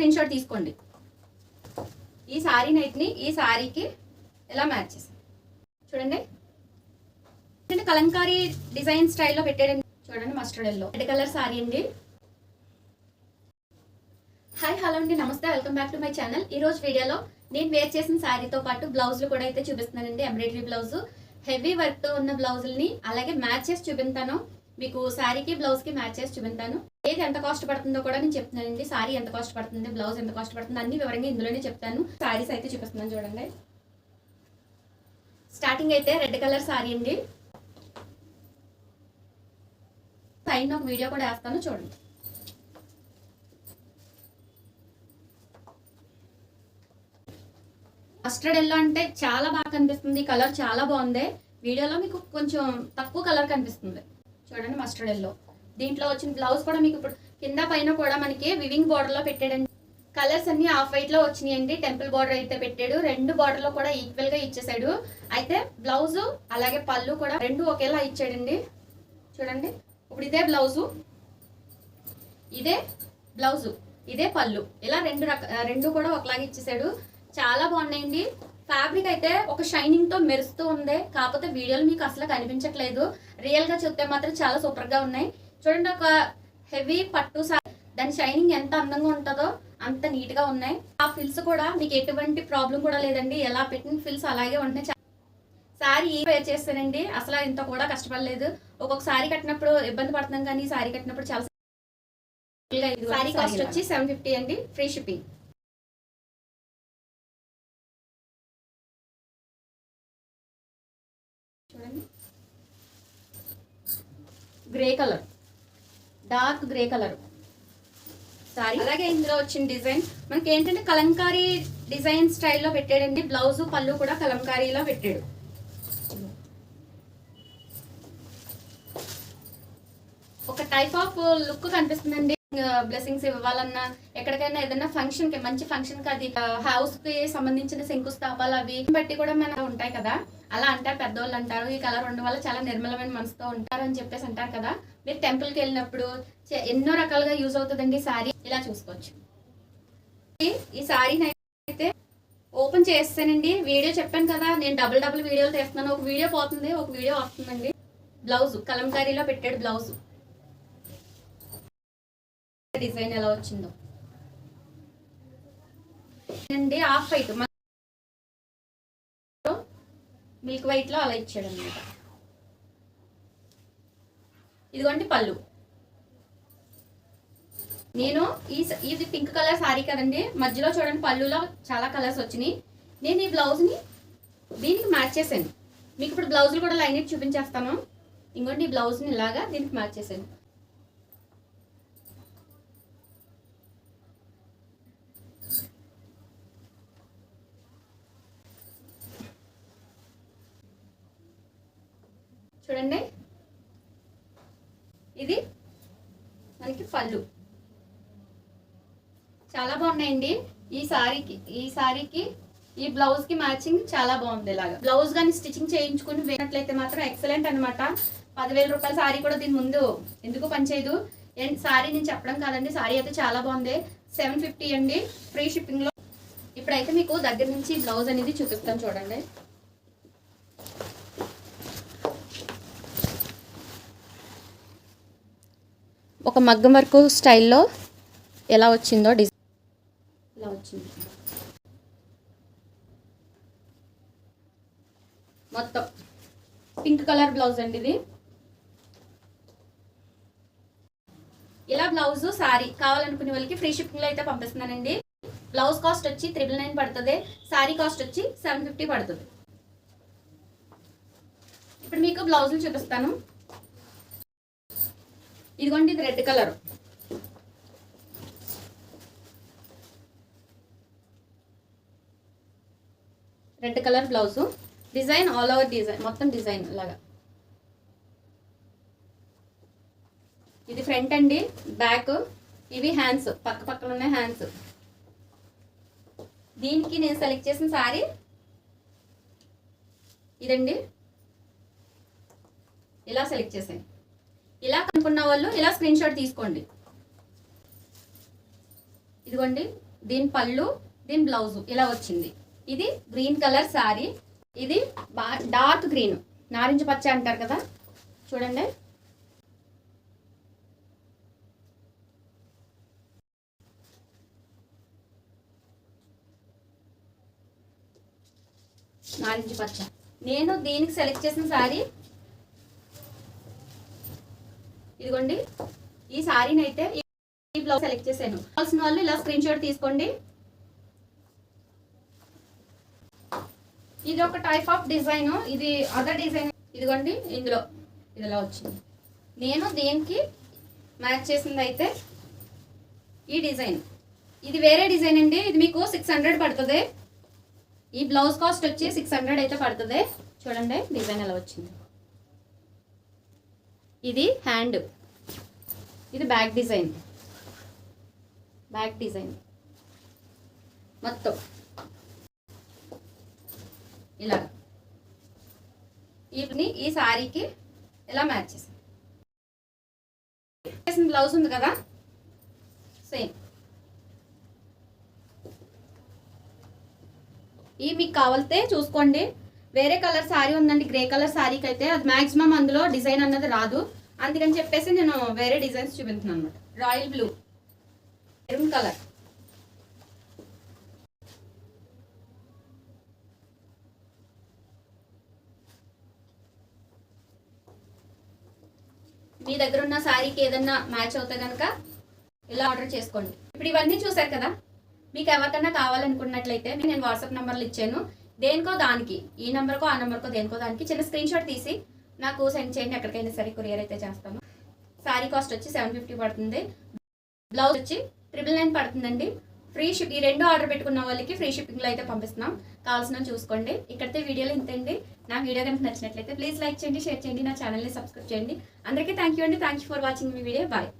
Screen shot తీసుకోండి. ఈ sorry నైట్ని ఈ సారీకి ఎలా మ్యాచ్ చేసాం చూడండి. ఏంటంటే కలంకారీ డిజైన్ స్టైల్లో పెట్టేయండి చూడండి mustard yellow red colour sari అండి. హాయ్ హలో అండి. నమస్తే. Welcome back to my channel ఈ రోజు వీడియోలో నేను వేర్ చేసిన శారీతో పాటు బ్లౌజులు కూడా అయితే చూపిస్తున్నానండి. ఎంబ్రాయిడరీ బ్లౌజ్ హెవీ వర్క్తో ఉన్న బ్లౌజుల్ని అలాగే మ్యాచ్ చేసి చూపిస్తాను. మీకు శారీకి బ్లౌజ్కి మ్యాచ్ చేసి చూపిస్తాను. ఏది ఎంత కాస్ట్ పడుతుందో కూడా నేను చెప్తున్నానండి. శారీ ఎంత కాస్ట్ పడుతుంది బ్లౌజ్ ఎంత కాస్ట్ పడుతుంది అన్ని వివరంగా ఇందులోనే చెప్తాను. శారీస్ అయితే చూపిస్తున్నాను చూడండి. స్టార్టింగ్ అయితే రెడ్ కలర్ శారీ అండి. పైన ఒక వీడియో కూడా వేస్తాను చూడండి. మస్టర్డ్ ఎల్లో అంటే చాలా బాగా కనిపిస్తుంది. కలర్ చాలా బాగుంది. వీడియోలో మీకు కొంచెం తక్కువ కలర్ కనిపిస్తుంది. చూడండి మస్టర్డ్ ఎల్లో దీంట్లో వచ్చిన బ్లౌజ్ కూడా మీకు ఇప్పుడు కింద పైన కూడా మనకి వివింగ్ బార్డర్లో పెట్టాడండి. కలర్స్ అన్ని ఆఫ్ వైట్లో వచ్చినాయండి. టెంపుల్ బార్డర్ అయితే పెట్టాడు. రెండు బార్డర్లో కూడా ఈక్వల్గా ఇచ్చేసాడు. అయితే బ్లౌజ్ అలాగే పళ్ళు కూడా రెండు ఒకేలా ఇచ్చాడండి. చూడండి. ఇప్పుడు ఇదే బ్లౌజు ఇదే బ్లౌజు ఇదే పళ్ళు. ఇలా రెండు రక రెండు కూడా ఒకలాగా ఇచ్చేసాడు. చాలా బాగున్నాయండి. ఫ్యాబ్రిక్ అయితే ఒక షైనింగ్తో మెరుస్తూ ఉంది. కాకపోతే వీడియోలు మీకు అసలు కనిపించట్లేదు. రియల్గా చూస్తే మాత్రం చాలా సూపర్గా ఉన్నాయి. చూడండి ఒక హెవీ పట్టు దాని షైనింగ్ ఎంత అందంగా ఉంటుందో అంత నీట్గా ఉన్నాయి. ఆ ఫిల్స్ కూడా మీకు ఎటువంటి ప్రాబ్లం కూడా లేదండి. ఎలా పెట్టిన ఫిల్స్ అలాగే ఉన్నాయి సారీ సారీ వేర్ చేస్తానండి? అసలు ఇంత కూడా కష్టపడలేదు. ఒక్కొక్క సారీ కట్టినప్పుడు ఇబ్బంది పడుతున్నాం కానీ సారీ కట్టినప్పుడు చాలా సారీ కాస్ట్ వచ్చి సెవెన్ ఫిఫ్టీ అండి. ఫ్రీ షిప్పింగ్ చూడండి. Grey colour dark grey colour sari అలాగే ఇందులో వచ్చిన డిజైన్. మనకి ఏంటంటే కలంకారీ డిజైన్ స్టైల్లో పెట్టాడండి. బ్లౌజ్ పళ్ళు కూడా కలంకారీలో పెట్టాడు. ఒక టైప్ ఆఫ్ లుక్ కనిపిస్తుందండి. బ్లెస్సింగ్స్ ఇవ్వాలన్నా ఎక్కడికైనా ఏదైనా ఫంక్షన్కి మంచి ఫంక్షన్కి అది హౌస్కి సంబంధించిన శంకుస్థాపాలు అవి బట్టి కూడా మన ఉంటాయి కదా. అలా అంటారు పెద్దవాళ్ళు అంటారు ఈ కలర్ ఉండడం వల్ల చాలా నిర్మలమైన మనసుతో ఉంటారు అని చెప్పేసి అంటారు కదా. మీరు టెంపుల్కి వెళ్ళినప్పుడు ఎన్నో రకాలుగా యూజ్ అవుతుందండి సారీ ఇలా చూసుకోవచ్చు. ఈ- సారీని అయితే ఓపెన్ చేస్తానండి. వీడియో చెప్పాను కదా నేను డబుల్ డబుల్ వీడియోలు తీస్తున్నాను. ఒక వీడియో పోతుంది ఒక వీడియో వస్తుందండి. బ్లౌజ్ కలంకారీలో పెట్టాడు బ్లౌజ్ డిజైన్ ఎలా వచ్చిందో. అండి ఆఫ్ వైట్ మిల్క్ వైట్లో అలా ఇచ్చాడు అనమాట ఇదిగోండి పళ్ళు. నేను ఈ ఇది పింక్ కలర్ సారీ కదండి. మధ్యలో చూడండి పళ్ళులో చాలా కలర్స్ వచ్చినాయి. నేను ఈ బ్లౌజ్ని దీనికి మ్యాచ్ చేశాను. మీకు ఇప్పుడు బ్లౌజులు కూడా లైన్ చూపించేస్తాను. ఇంకోటి ఈ బ్లౌజ్ని ఇలాగా దీనికి మ్యాచ్ చేశాను. చూడండి. ఇది మనకి పళ్ళు. చాలా బాగున్నాయండి. ఈ సారీకి ఈ సారీకి ఈ బ్లౌజ్కి మ్యాచింగ్ చాలా బాగుంది ఇలాగా. బ్లౌజ్ కానీ స్టిచ్చింగ్ చేయించుకుని వేసినట్లయితే మాత్రం ఎక్సలెంట్ అన్నమాట. పదివేల రూపాయల సారీ కూడా దీని ముందు ఎందుకు పనిచేయదు? సారీ నేను చెప్పడం కాదండి. సారీ అయితే చాలా బాగుంది. సెవెన్ ఫిఫ్టీ అండి. ఫ్రీ షిప్పింగ్లో. ఇప్పుడైతే మీకు దగ్గర నుంచి బ్లౌజ్ అనేది చూపిస్తాను చూడండి. ఒక మగ్గం వర్క్ స్టైల్లో ఎలా వచ్చిందో డిజైన్ ఇలా వచ్చింది? మొత్తం. పింక్ కలర్ బ్లౌజ్ అండి ఇది. ఇలా బ్లౌజ్ సారీ కావాలనుకునే వాళ్ళకి ఫ్రీ షిప్పింగ్లో అయితే పంపిస్తున్నానండి. బ్లౌజ్ కాస్ట్ వచ్చి త్రిబుల్ నైన్ పడుతుంది. సారీ కాస్ట్ వచ్చి సెవెన్ ఫిఫ్టీ పడుతుంది. ఇప్పుడు మీకు బ్లౌజులు చూపిస్తాను. ఇదిగోండి ఇది red colour. Red colour blouse. Design all over design మొత్తం డిజైన్ లాగా. ఇది ఫ్రంట్ అండి బ్యాక్. ఇవి హ్యాండ్స్ పక్క పక్కన ఉన్న హ్యాండ్స్. దీనికి నేను సెలెక్ట్ చేసిన సారీ ఇదండి. ఇలా సెలెక్ట్ చేసాను ఇలా కనుక్కున్న వాళ్ళు ఇలా స్క్రీన్ షాట్ తీసుకోండి. ఇదిగోండి దీని పళ్ళు దీని బ్లౌజ్ ఇలా వచ్చింది. ఇది గ్రీన్ కలర్ శారీ ఇది బా డార్క్ గ్రీన్ నారింజ పచ్చ అంటారు కదా? చూడండి. నారింజ పచ్చ. నేను దీనికి సెలెక్ట్ చేసిన శారీ ఇదిగోండి. ఈ శారీని అయితే ఈ బ్లౌజ్ సెలెక్ట్ చేశాను. కావాల్సిన వాళ్ళు ఇలా స్క్రీన్ షాట్ తీసుకోండి. ఇది ఒక టైప్ ఆఫ్ డిజైన్. ఇది అదర్ డిజైన్. ఇదిగోండి ఇందులో. ఇది ఇలా వచ్చింది. నేను దీనికి మ్యాచ్ చేసింది అయితే ఈ డిజైన్. ఇది వేరే డిజైన్ అండి. ఇది మీకు సిక్స్ హండ్రెడ్ పడుతుంది. ఈ బ్లౌజ్ కాస్ట్ వచ్చి సిక్స్ హండ్రెడ్ అయితే పడుతుంది. చూడండి డిజైన్ ఎలా వచ్చింది. ఇది హ్యాండ్. ఇది బ్యాక్ డిజైన్. Back design. మొత్తం. ఇలా. వీటిని ఈ శారీకి ఇలా మ్యాచ్ చేసాం? చేసిన బ్లౌజ్ ఉంది కదా? సేమ్. ఈ మీకు కావాలితే చూసుకోండి. వేరే కలర్ శారీ ఉందండి గ్రే కలర్ శారీకి అయితే అది మాక్సిమం అందులో డిజైన్ అన్నది రాదు. అందుకని చెప్పేసి నేను వేరే డిజైన్స్ చూపిస్తున్నాను అనమాట రాయల్ బ్లూ. Maroon colour. మీ దగ్గర ఉన్న శారీకి ఏదన్నా మ్యాచ్ అవుతా కనుక ఇలా ఆర్డర్ చేసుకోండి. ఇప్పుడు ఇవన్నీ చూసారు కదా? మీకు ఎవరికన్నా కావాలనుకున్నట్లయితే నేను వాట్సాప్ నెంబర్లు ఇచ్చాను. దేనికో దానికి ఈ నెంబర్కో ఆ నెంబర్కో దేనికో దానికి చిన్న స్క్రీన్ షాట్ తీసి నాకు సెండ్ చేయండి ఎక్కడికైనా సరే కొరియర్ అయితే చేస్తాను. శారీ కాస్ట్ వచ్చి సెవెన్ ఫిఫ్టీ పడుతుంది. బ్లౌజ్ వచ్చి ట్రిపుల్ నైన్ పడుతుందండి. ఫ్రీ షిప్ ఈ రెండు ఆర్డర్ పెట్టుకున్న వాళ్ళకి ఫ్రీ షిప్పింగ్లో అయితే పంపిస్తున్నాం. కావాల్సిన చూసుకోండి. ఇక్కడితే వీడియోలో ఇంతండి నా వీడియో కనుక నచ్చినట్లయితే ప్లీజ్ లైక్ చేయండి షేర్ చేయండి నా ఛానల్ని సబ్స్క్రైబ్ చేయండి. అందరికీ థ్యాంక్ యూ అండి. థ్యాంక్ యూ ఫర్ వాచింగ్ మీ వీడియో. బాయ్